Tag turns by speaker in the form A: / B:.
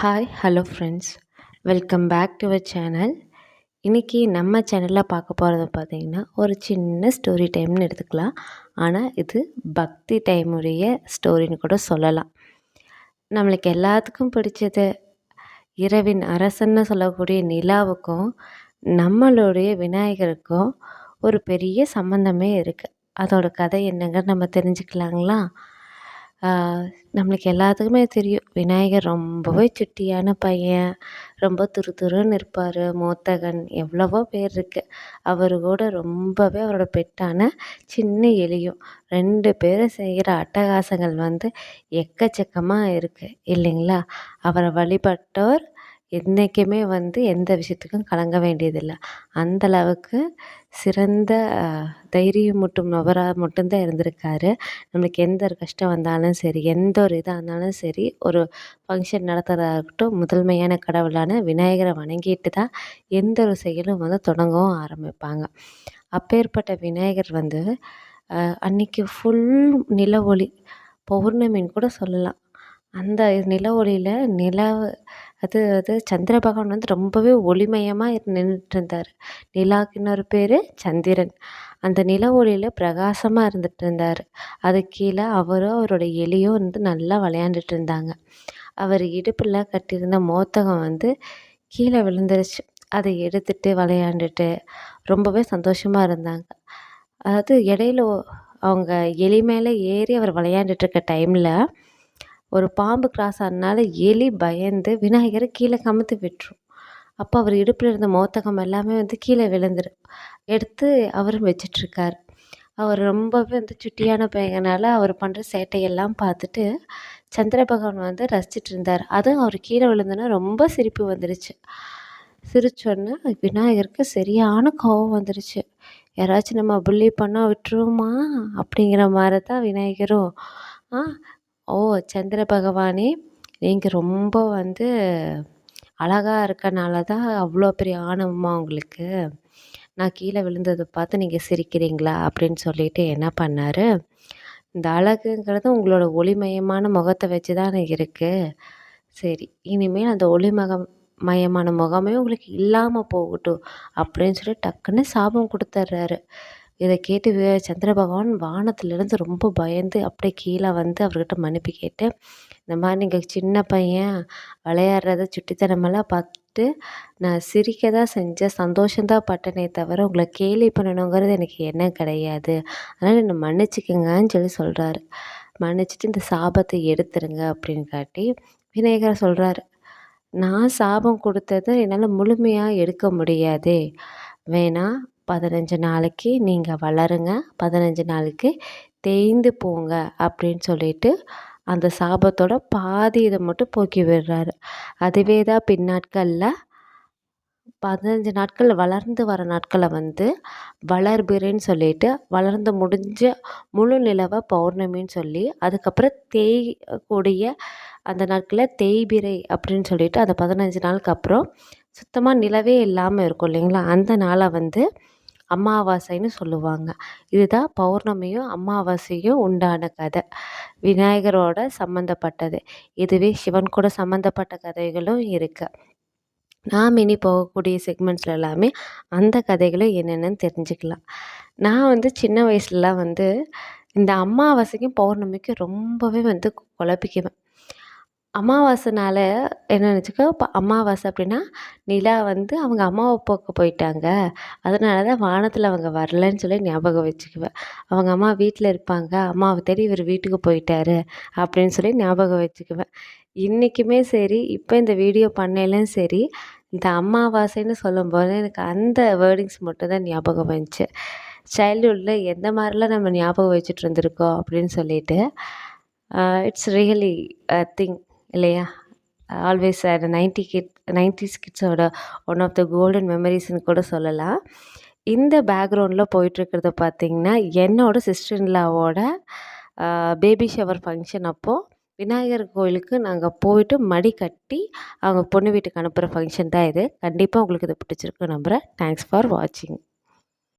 A: Hi hello friends welcome back to our channel இன்றைக்கி நம்ம சேனலில் பார்க்க போகிறது பார்த்திங்கன்னா ஒரு சின்ன ஸ்டோரி டைம்னு எடுத்துக்கலாம். ஆனால் இது பக்தி டைமுடைய ஸ்டோரின்னு கூட சொல்லலாம். நம்மளுக்கு எல்லாத்துக்கும் பிடிச்சது இரவின் அரசன்னு சொல்லக்கூடிய நிலாவுக்கும் நம்மளுடைய விநாயகருக்கும் ஒரு பெரிய சம்மந்தமே இருக்குது அதோட கதை என்னங்க நம்ம தெரிஞ்சுக்கலாங்களா? நம்மளுக்கு எல்லாத்துக்குமே தெரியும். விநாயகர் ரொம்பவே சுட்டியான பையன். ரொம்ப துரு துருன்னு இருப்பார் மோத்தகன் எவ்வளவோ பேர் இருக்குது அவர் கூட ரொம்பவே அவரோட பெட்டான சின்ன எலியும். ரெண்டு பேரும் செய்கிற அட்டகாசங்கள் வந்து எக்கச்சக்கமாக இருக்குது இல்லைங்களா? அவரை வழிபட்டவர் என்றைக்குமே வந்து எந்த விஷயத்துக்கும் கலங்க வேண்டியதில்லை. அந்தளவுக்கு சிறந்த தைரியமூட்டும் நபராக மட்டும்தான் இருந்திருக்காரு. நம்மளுக்கு எந்த ஒரு கஷ்டம் வந்தாலும் சரி எந்த ஒரு இதாக இருந்தாலும் சரி ஒரு ஃபங்க்ஷன் நடத்துகிறதா இருக்கட்டும் முதன்மையான கடவுளான விநாயகரை வணங்கிட்டு தான் எந்த ஒரு செயலும் வந்து தொடங்கவும் ஆரம்பிப்பாங்க. அப்பேற்பட்ட விநாயகர் வந்து அன்றைக்கி ஃபுல் நில ஒளி பௌர்ணமின்னு கூட சொல்லலாம். அந்த நில ஒளியில் நிலவு அது அது சந்திர பகவான் வந்து ரொம்பவே ஒளிமயமாக நின்றுட்டு இருந்தார் நிலாவுக்கு இன்னொரு பேர் சந்திரன். அந்த நில ஒளியில் பிரகாசமாக இருந்துட்டு இருந்தார் அது கீழே அவரும் அவரோட எலியும் வந்து நல்லா விளையாண்டுட்டு இருந்தாங்க அவர் இடுப்பில் கட்டியிருந்த மோத்தகம் வந்து கீழே விழுந்துருச்சு. அதை எடுத்துட்டு விளையாண்டுட்டு ரொம்பவே சந்தோஷமாக இருந்தாங்க. அதாவது இடையில அவங்க எலி மேலே ஏறி அவர் விளையாண்டுட்ருக்க டைமில் ஒரு பாம்பு கிராஸ் ஆனனால எலி பயந்து விநாயகரை கீழே கமுத்து விட்டுரும். அப்போ அவர் இடுப்பில் இருந்த மோத்தகம் எல்லாமே வந்து கீழே விழுந்துரும். எடுத்து அவரும் வச்சிட்ருக்கார். அவர் ரொம்பவே வந்து சுட்டியான பையனால அவர் பண்ணுற சேட்டையெல்லாம் பார்த்துட்டு சந்திர பகவான் வந்து ரசிச்சிட்டு இருந்தார். அதுவும் அவர் கீழே விழுந்தோன்னா ரொம்ப சிரிப்பு வந்துருச்சு. சிரிச்சோன்னே விநாயகருக்கு சரியான கோவம் வந்துருச்சு. யாராச்சும் நம்ம புள்ளி பண்ணால் விட்டுருவோமா? அப்படிங்கிற மாதிரி தான் விநாயகரும் ஆ ஓ சந்திர பகவானே நீங்கள் ரொம்ப வந்து அழகாக இருக்கனால தான் அவ்வளோ பெரிய ஆணவமா உங்களுக்கு. நான் கீழே விழுந்ததை பார்த்து நீங்கள் சிரிக்கிறீங்களா? அப்படின்னு சொல்லிட்டு என்ன பண்ணார்? இந்த அழகுங்கிறது உங்களோட ஒளிமயமான முகத்தை வச்சு தான் இருக்குது சரி இனிமேல் அந்த ஒளிமகம் மயமான முகமே உங்களுக்கு இல்லாமல் போகட்டும் அப்படின்னு சொல்லி டக்குன்னு சாபம் கொடுத்துட்றாரு இதை கேட்டு சந்திர பகவான் வானத்துலேருந்து ரொம்ப பயந்து அப்படியே கீழே வந்து அவர்கிட்ட மன்னிப்பு கேட்டு இந்த மாதிரி நீங்கள் சின்ன பையன் விளையாடுறத சுட்டித்தனமெல்லாம் பார்த்துட்டு நான் சிரிக்க தான் செஞ்சேன் சந்தோஷந்தான் பட்டனே தவிர உங்களை கேலி பண்ணணுங்கிறது எனக்கு என்ன கிடையாது. அதனால் என்னை மன்னிச்சிக்கங்கன்னு சொல்லி சொல்கிறாரு மன்னிச்சிட்டு இந்த சாபத்தை எடுத்துருங்க அப்படின்னு காட்டி விநாயகர் சொல்கிறாரு நான் சாபம் கொடுத்ததை என்னால் முழுமையாக எடுக்க முடியாதே. வேணால் பதினஞ்சு நாளைக்கு நீங்கள் வளருங்க. பதினஞ்சு நாளைக்கு தேய்ந்து போங்க அப்படின்னு சொல்லிட்டு அந்த சாபத்தோட பாதி இதை மட்டும் போக்கி விடுறாரு. அதுவே தான் பின்னாட்களில் பதினஞ்சு நாட்கள் வளர்ந்து வர நாட்களை வந்து வளர்பிறைன்னு சொல்லிட்டு வளர்ந்து முடிஞ்ச முழு நிலவை பௌர்ணமின்னு சொல்லி அதுக்கப்புறம் தேய்க்கூடிய அந்த நாட்களில் தேய்பிறை அப்படின்னு சொல்லிட்டு அந்த பதினஞ்சு நாளுக்கு அப்புறம் சுத்தமாக நிலவே இல்லாமல் இருக்கும் இல்லைங்களா? அந்த நாளை வந்து அமாவாசைன்னு சொல்லுவாங்க. இதுதான் பௌர்ணமியும் அமாவாசையும் உண்டான கதை. விநாயகரோட சம்மந்தப்பட்டது இதுவே சிவன் கூட சம்மந்தப்பட்ட கதைகளும் இருக்குது நாம் இனி போகக்கூடிய செக்மெண்ட்ஸில் எல்லாமே அந்த கதைகளும் என்னென்னு தெரிஞ்சுக்கலாம். நான் வந்து சின்ன வயசுலலாம் வந்து இந்த அமாவாசைக்கும் பௌர்ணமிக்கும் ரொம்பவே வந்து குழப்பிக்குவேன். அமாவாசைனால என்ன நினச்சிக்கோ இப்போ அமாவாசை அப்படின்னா நிலா வந்து அவங்க அம்மாவை போக்க போயிட்டாங்க. அதனால தான் வானத்தில் அவங்க வரலன்னு சொல்லி ஞாபகம் வச்சுக்குவேன். அவங்க அம்மா வீட்டில் இருப்பாங்க. அம்மாவை தேடி இவர் வீட்டுக்கு போயிட்டாரு அப்படின்னு சொல்லி ஞாபகம் வச்சுக்குவேன். இன்றைக்குமே சரி இப்போ இந்த வீடியோ பண்ணையிலும் சரி இந்த அமாவாசைன்னு சொல்லும்போது எனக்கு அந்த வேர்டிங்ஸ் மட்டும் தான் ஞாபகம் வந்துச்சு. சைல்டுஹுட்டில் எந்த மாதிரிலாம் நம்ம ஞாபகம் வச்சுட்டு இருந்திருக்கோம் அப்படின்னு சொல்லிட்டு இட்ஸ் ரியலி திங் இல்லையா? ஆல்வேஸ் நைன்டி கிட் நைன்டிஸ் கிட்ஸோட ஒன் ஆஃப் த கோல்டன் மெமரிஸ்னு கூட சொல்லலாம். இந்த பேக்ரவுண்டில் போயிட்டுருக்கிறத பார்த்திங்கன்னா என்னோடய சிஸ்டர் இன்லாவோட பேபி ஷவர் ஃபங்க்ஷன் அப்போது விநாயகர் கோயிலுக்கு நாங்கள் போயிட்டு மடி கட்டி அவங்க பொண்ணு வீட்டுக்கு அனுப்புகிற ஃபங்க்ஷன் தான் இது. கண்டிப்பாக உங்களுக்கு இது பிடிச்சிருக்கு நம்புகிறேன் தேங்க்ஸ் ஃபார் வாட்சிங்